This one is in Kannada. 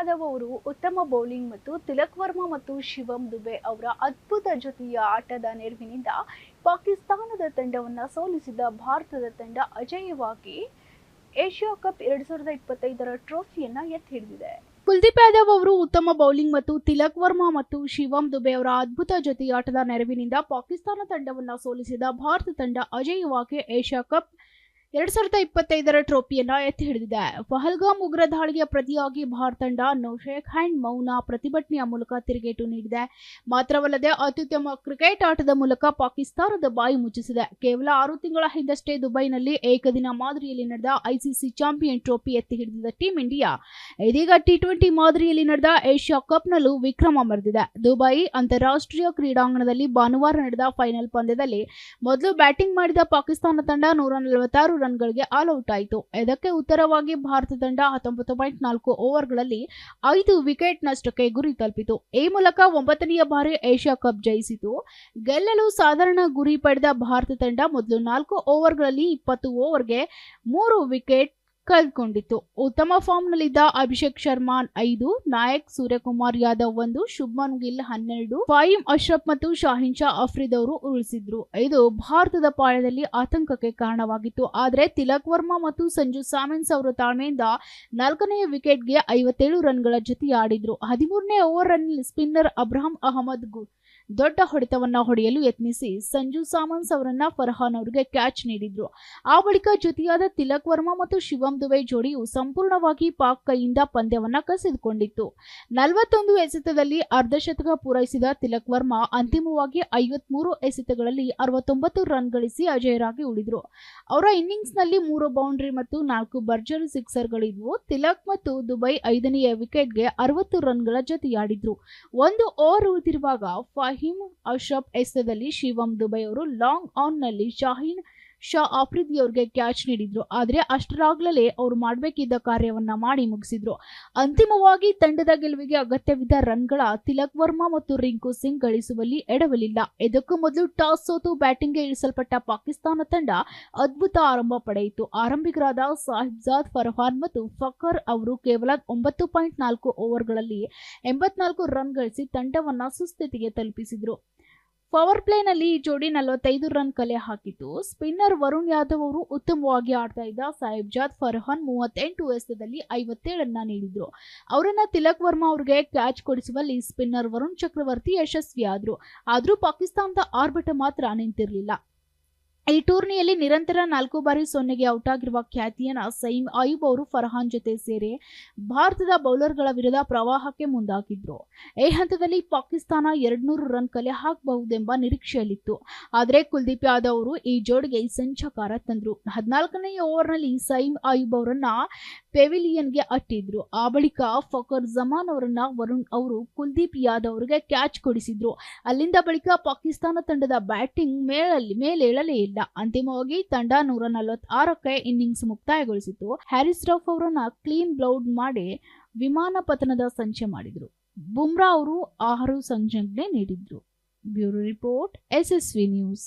ಯಾದವ್ ಅವರು ಉತ್ತಮ ಬೌಲಿಂಗ್ ಮತ್ತು ತಿಲಕ್ ವರ್ಮಾ ಮತ್ತು ಶಿವಂ ದುಬೆ ಅವರ ಅದ್ಭುತ ಜೊತೆಯ ಆಟದ ನೆರವಿನಿಂದ ಪಾಕಿಸ್ತಾನದ ತಂಡವನ್ನು ಸೋಲಿಸಿದ ಭಾರತದ ತಂಡ ಅಜೇಯವಾಗಿ ಏಷ್ಯಾ ಕಪ್ ಎರಡ್ ಸಾವಿರದ ಇಪ್ಪತ್ತೈದರ ಟ್ರೋಫಿಯನ್ನ ಎತ್ತಿ ಹಿಡಿದಿದೆ. ಕುಲ್ದೀಪ್ ಯಾದವ್ ಅವರು ಉತ್ತಮ ಬೌಲಿಂಗ್ ಮತ್ತು ತಿಲಕ್ ವರ್ಮಾ ಮತ್ತು ಶಿವಂ ದುಬೆ ಅವರ ಅದ್ಭುತ ಜೊತೆಯಾಟದ ನೆರವಿನಿಂದ ಪಾಕಿಸ್ತಾನ ತಂಡವನ್ನು ಸೋಲಿಸಿದ ಭಾರತ ತಂಡ ಅಜೇಯವಾಗಿ ಏಷ್ಯಾ ಕಪ್ ಎರಡ್ ಸಾವಿರದ ಇಪ್ಪತ್ತೈದರ ಟ್ರೋಫಿಯನ್ನ ಎತ್ತಿ ಹಿಡಿದಿದೆ. ಪಹಲ್ಗಾಮ್ ಉಗ್ರ ದಾಳಿಗೆ ಪ್ರತಿಯಾಗಿ ಭಾರತ ತಂಡ ನೌಶೇಖ್ ಹ್ಯಾಂಡ್ ಮೌನ ಪ್ರತಿಭಟನೆಯ ಮೂಲಕ ತಿರುಗೇಟು ನೀಡಿದೆ. ಮಾತ್ರವಲ್ಲದೆ ಅತ್ಯುತ್ತಮ ಕ್ರಿಕೆಟ್ ಆಟದ ಮೂಲಕ ಪಾಕಿಸ್ತಾನದ ಬಾಯಿ ಮುಚ್ಚಿಸಿದೆ. ಕೇವಲ ಆರು ತಿಂಗಳ ಹಿಂದಷ್ಟೇ ದುಬೈನಲ್ಲಿ ಏಕದಿನ ಮಾದರಿಯಲ್ಲಿ ನಡೆದ ಐಸಿಸಿ ಚಾಂಪಿಯನ್ ಟ್ರೋಫಿ ಎತ್ತಿ ಹಿಡಿದಿದ್ದ ಟೀಂ ಇಂಡಿಯಾ, ಇದೀಗ ಟಿ ಟ್ವೆಂಟಿ ಮಾದರಿಯಲ್ಲಿ ನಡೆದ ಏಷ್ಯಾ ಕಪ್ನಲ್ಲೂ ವಿಕ್ರಮ ಮರೆದಿದೆ ದುಬೈ ಅಂತಾರಾಷ್ಟ್ರೀಯ ಕ್ರೀಡಾಂಗಣದಲ್ಲಿ ಭಾನುವಾರ ನಡೆದ ಫೈನಲ್ ಪಂದ್ಯದಲ್ಲಿ ಮೊದಲು ಬ್ಯಾಟಿಂಗ್ ಮಾಡಿದ ಪಾಕಿಸ್ತಾನ ತಂಡ ನೂರ ನಲವತ್ತಾರು ರನ್ಗಳಿಗೆ ಆಲ್ಔಟ್ ಆಯಿತು. ಇದಕ್ಕೆ ಉತ್ತರವಾಗಿ ಭಾರತ ತಂಡ ಹತ್ತೊಂಬತ್ತು ಪಾಯಿಂಟ್ ನಾಲ್ಕು ಓವರ್ಗಳಲ್ಲಿ ಐದು ವಿಕೆಟ್ ನಷ್ಟಕ್ಕೆ ಗುರಿ ತಲುಪಿತು. ಈ ಮೂಲಕ ಒಂಬತ್ತನೆಯ ಬಾರಿ ಏಷ್ಯಾ ಕಪ್ ಜಯಿಸಿತು. ಗೆಲ್ಲಲು ಸಾಧಾರಣ ಗುರಿ ಪಡೆದ ಭಾರತ ತಂಡ ಮೊದಲು ನಾಲ್ಕು ಓವರ್ಗಳಲ್ಲಿ ಇಪ್ಪತ್ತು ಓವರ್ಗೆ ಮೂರು ವಿಕೆಟ್ ಕಳೆದುಕೊಂಡಿತ್ತು ಉತ್ತಮ ಫಾರ್ಮ್ನಲ್ಲಿದ್ದ ಅಭಿಷೇಕ್ ಶರ್ಮಾ ಐದು, ನಾಯಕ್ ಸೂರ್ಯಕುಮಾರ್ ಯಾದವ್ ಒಂದು, ಶುಭ್ಮನ್ ಗಿಲ್ ಹನ್ನೆರಡು ಫಾಯಿಂ ಅಶ್ರಫ್ ಮತ್ತು ಶಾಹಿನ್ ಶಾ ಅಫ್ರಿದ್ ಅವರು ಉಳಿಸಿದ್ರು. ಇದು ಭಾರತದ ಪಾಳ್ಯದಲ್ಲಿ ಆತಂಕಕ್ಕೆ ಕಾರಣವಾಗಿತ್ತು. ಆದರೆ ತಿಲಕ್ ವರ್ಮಾ ಮತ್ತು ಸಂಜು ಸಾಮೆನ್ಸ್ ಅವರ ತಾಳ್ಮೆಯಿಂದ ನಾಲ್ಕನೆಯ ವಿಕೆಟ್ಗೆ ಐವತ್ತೇಳು ರನ್ಗಳ ಜೊತೆ ಆಡಿದ್ರು ಹದಿಮೂರನೇ ಓವರ್ ರನ್ನಲ್ಲಿ ಸ್ಪಿನ್ನರ್ ಅಬ್ರಾಹಂ ಅಹಮದ್ ದೊಡ್ಡ ಹೊಡೆತವನ್ನ ಹೊಡೆಯಲು ಯತ್ನಿಸಿ ಸಂಜು ಸಾಮನ್ಸ್ ಅವರನ್ನ ಫರ್ಹಾನ್ ಅವರಿಗೆ ಕ್ಯಾಚ್ ನೀಡಿದ್ರು. ಆ ಬಳಿಕ ಜೊತೆಯಾದ ತಿಲಕ್ ವರ್ಮಾ ಮತ್ತು ಶಿವಂ ದುಬೆ ಜೋಡಿಯು ಸಂಪೂರ್ಣವಾಗಿ ಪಾಕ್ ಕೈಯಿಂದ ಪಂದ್ಯವನ್ನ ಕಸಿದುಕೊಂಡಿತ್ತು. ನಲವತ್ತೊಂದು ಎಸೆತದಲ್ಲಿ ಅರ್ಧಶತಕ ಪೂರೈಸಿದ ತಿಲಕ್ ವರ್ಮಾ ಅಂತಿಮವಾಗಿ ಐವತ್ಮೂರು ಎಸೆತಗಳಲ್ಲಿ ಅರವತ್ತೊಂಬತ್ತು ರನ್ ಗಳಿಸಿ ಅಜಯರಾಗಿ ಉಳಿದ್ರು. ಅವರ ಇನ್ನಿಂಗ್ಸ್ನಲ್ಲಿ ಮೂರು ಬೌಂಡ್ರಿ ಮತ್ತು ನಾಲ್ಕು ಭರ್ಜರಿ ಸಿಕ್ಸರ್ಗಳಿದ್ವು. ತಿಲಕ್ ಮತ್ತು ದುಬೈ ಐದನೆಯ ವಿಕೆಟ್ಗೆ ಅರವತ್ತು ರನ್ಗಳ ಜೊತೆಯಾಡಿದ್ರು. ಒಂದು ಓವರ್ ಉಳಿದಿರುವಾಗ ಫಹೀಮ್ ಅಶ್ರಫ್ ಎಸೆತದಲ್ಲಿ ಶಿವಂ ದುಬೈ ಅವರು ಲಾಂಗ್ ಆನ್ನಲ್ಲಿ ಶಾಹೀನ್ ಶಾ ಆಫ್ರಿದಿ ಅವ್ರಿಗೆ ಕ್ಯಾಚ್ ನೀಡಿದ್ರು. ಆದರೆ ಅಷ್ಟರಾಗ್ಲೇ ಅವರು ಮಾಡಬೇಕಿದ್ದ ಕಾರ್ಯವನ್ನ ಮಾಡಿ ಮುಗಿಸಿದ್ರು. ಅಂತಿಮವಾಗಿ ತಂಡದ ಗೆಲುವಿಗೆ ಅಗತ್ಯವಿದ್ದ ರನ್ಗಳ ತಿಲಕ್ ವರ್ಮಾ ಮತ್ತು ರಿಂಕು ಸಿಂಗ್ ಗಳಿಸುವಲ್ಲಿ ಎಡವಲಿಲ್ಲ. ಇದಕ್ಕೂ ಮೊದಲು ಟಾಸ್ ಸೋತು ಬ್ಯಾಟಿಂಗ್ಗೆ ಇಳಿಸಲ್ಪಟ್ಟ ಪಾಕಿಸ್ತಾನ ತಂಡ ಅದ್ಭುತ ಆರಂಭ ಪಡೆಯಿತು. ಆರಂಭಿಕರಾದ ಸಾಹಿಬ್ಜಾದ್ ಫರ್ಹಾನ್ ಮತ್ತು ಫಕರ್ ಅವರು ಕೇವಲ ಒಂಬತ್ತು ಪಾಯಿಂಟ್ ನಾಲ್ಕು ಓವರ್ಗಳಲ್ಲಿ ಎಂಬತ್ನಾಲ್ಕು ರನ್ ಗಳಿಸಿ ತಂಡವನ್ನ ಸುಸ್ಥಿತಿಗೆ ತಲುಪಿಸಿದ್ರು. ಪವರ್ ಪ್ಲೇನಲ್ಲಿ ಈ ಜೋಡಿ ನಲವತ್ತೈದು ರನ್ ಕಲೆ ಹಾಕಿತು ಸ್ಪಿನ್ನರ್ ವರುಣ್ ಯಾದವ್ ಅವರು ಉತ್ತಮವಾಗಿ ಆಡ್ತಾ ಇದ್ದ ಸಾಹಿಬ್ಜಾದ್ ಫರ್ಹಾನ್ ಮೂವತ್ತೆಂಟು ಎಸೆತದಲ್ಲಿ ಐವತ್ತೇಳನ್ನ ನೀಡಿದ್ರು. ಅವರನ್ನ ತಿಲಕ್ ವರ್ಮಾ ಅವರಿಗೆ ಕ್ಯಾಚ್ ಕೊಡಿಸುವಲ್ಲಿ ಸ್ಪಿನ್ನರ್ ವರುಣ್ ಚಕ್ರವರ್ತಿ ಯಶಸ್ವಿಯಾದ್ರು. ಆದರೂ ಪಾಕಿಸ್ತಾನದ ಆರ್ಭಟ ಮಾತ್ರ ನಿಂತಿರಲಿಲ್ಲ. ಈ ಟೂರ್ನಿಯಲ್ಲಿ ನಿರಂತರ ನಾಲ್ಕು ಬಾರಿ ಸೊನ್ನೆಗೆ ಔಟ್ ಆಗಿರುವ ಖ್ಯಾತಿಯನ್ನ ಸೈಮ್ ಅಯೂಬ್ ಅವರು ಫರ್ಹಾನ್ ಜೊತೆ ಸೇರಿ ಭಾರತದ ಬೌಲರ್ಗಳ ವಿರುದ್ಧ ಪ್ರವಾಹಕ್ಕೆ ಮುಂದಾಗಿದ್ರು. ಈ ಹಂತದಲ್ಲಿ ಪಾಕಿಸ್ತಾನ ಎರಡ್ನೂರು ರನ್ ಕಲೆ ಹಾಕಬಹುದೆಂಬ ನಿರೀಕ್ಷೆಯಲ್ಲಿತ್ತು. ಆದರೆ ಕುಲ್ದೀಪ್ ಯಾದವ್ ಅವರು ಈ ಜೋಡಿಗೆ ಸಂಚಕಾರ ತಂದ್ರು. ಹದಿನಾಲ್ಕನೇ ಓವರ್ನಲ್ಲಿ ಸೈಮ್ ಅಯೂಬ್ ಅವರನ್ನ ಪೆವಿಲಿಯನ್ಗೆ ಅಟ್ಟಿದ್ರು. ಆ ಬಳಿಕ ಫಕರ್ ಜಮಾನ್ ಅವರನ್ನ ವರುಣ್ ಅವರು ಕುಲ್ದೀಪ್ ಯಾದವ್ ಅವರಿಗೆ ಕ್ಯಾಚ್ ಕೊಡಿಸಿದ್ರು. ಅಲ್ಲಿಂದ ಬಳಿಕ ಪಾಕಿಸ್ತಾನ ತಂಡದ ಬ್ಯಾಟಿಂಗ್ ಮೇಳಲ್ಲಿ ಮೇಲೇಳಲೇ ಇಲ್ಲ. ಅಂತಿಮವಾಗಿ ತಂಡ ನೂರ ನಲವತ್ತಾರಕ್ಕೆ ಇನ್ನಿಂಗ್ಸ್ ಮುಕ್ತಾಯಗೊಳಿಸಿತು ಹ್ಯಾರಿಸ್ ರಫ್ ಅವರನ್ನ ಕ್ಲೀನ್ ಬ್ಲೌಡ್ ಮಾಡಿ ವಿಮಾನ ಪತನದ ಸಂಚೆ ಮಾಡಿದ್ರು. ಬುಮ್ರಾ ಅವರು ಆರು ಸಂಜೆ ನೀಡಿದ್ರು. Bureau report, SSV news.